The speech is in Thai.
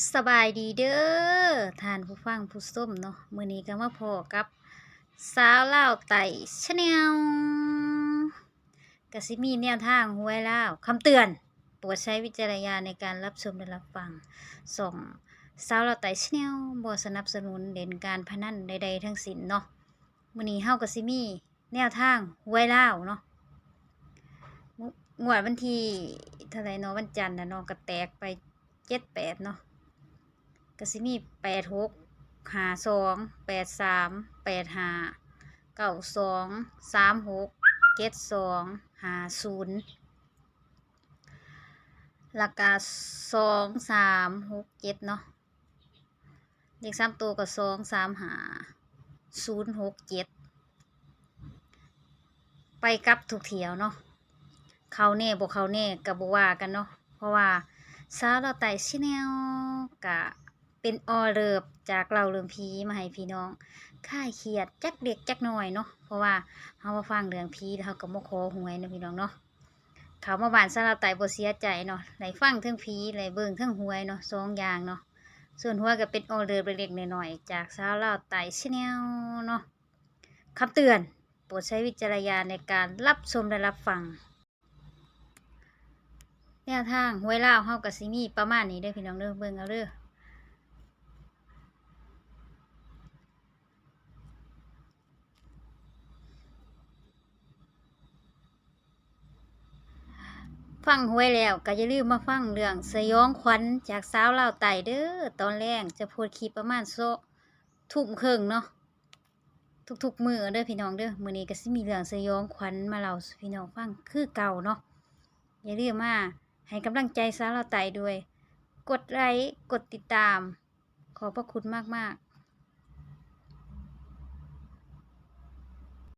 สบายดีเด้อท่านผู้ฟังผู้ส้มเนาะมื้อนี้ก็มาพอกับสาวเล่าไต่ชาแนลกสิมีแนวทางหวยเล่าคำเตือนโปรดใช้วิจารณญาณในการรับชมและรับฟังส่งสาวเล่าไต่ชาแนลบ่สนับสนุนเล่นการพนันใดๆทั้งสิ้นเนาะมื้อนี้เฮากสิมีแนวทางหวยเล่าเนาะงวดวันที่เท่าไหร่เนาะวันจันทร์น่ะเนาะก็แตกไป78เนาะ ก็สิมีแปดหกหาสองแปดสามแปดหาเก้าสองสามหกเจ็ดสองหาศูนย์ราคาสองสามหกเจ็ดเนาะเลขสามตัวก็สองสามหาศูนย์หกเจ็ดไปกับถูกเถียวเนาะเขาเน่บวเขาเน่กับบว่ากันเนาะเพราะว่าสาวเราไต่ชิแนลกะ เป็นออเริบจากเราเรื่องผีมาให้พี่น้องค่ายเครียดจักเด็กจักหน้อยเนาะเพราะว่าเฮามาฟังเรื่องผีแล้วเฮาก็บ่ขอหวยเนะพี่น้องเนาะเขามาบ้านสำหรับไตบ่เสียใจเนาะได้ฟังเทั้งผีได้เบิ่งเทั้งหวยเนาะสองอย่างเนาะส่วนหัวก็เป็นออเริบเล็กๆน้อยๆจากสาวลาวไตชแนลเนาะคำเตือนโปรดใช้วิจารณญาณในการรับชมและรับฟังแนวทางหวยลาวเฮาก็สิมีประมาณนี้เด้อพี่น้องเด้อเบิ่งเอาเด้อ ฟังหวยแล้วก็อย่าลืมมาฟังเรื่องสยองขวัญจากสาวเล่าไต่เด้อตอนแรกจะโพดคลิปประมาณโซทุ่มครึ่งเนาะทุกๆมือเด้อพี่น้องเด้อมือนี้ก็สิมีเรื่องสยองขวัญมาเล่าพี่น้องฟังคือเก่าเนาะอย่าลืมมาให้กำลังใจสาวเล่าไต่ด้วย กดไลค์กดติดตาม ขอพระคุณมากๆ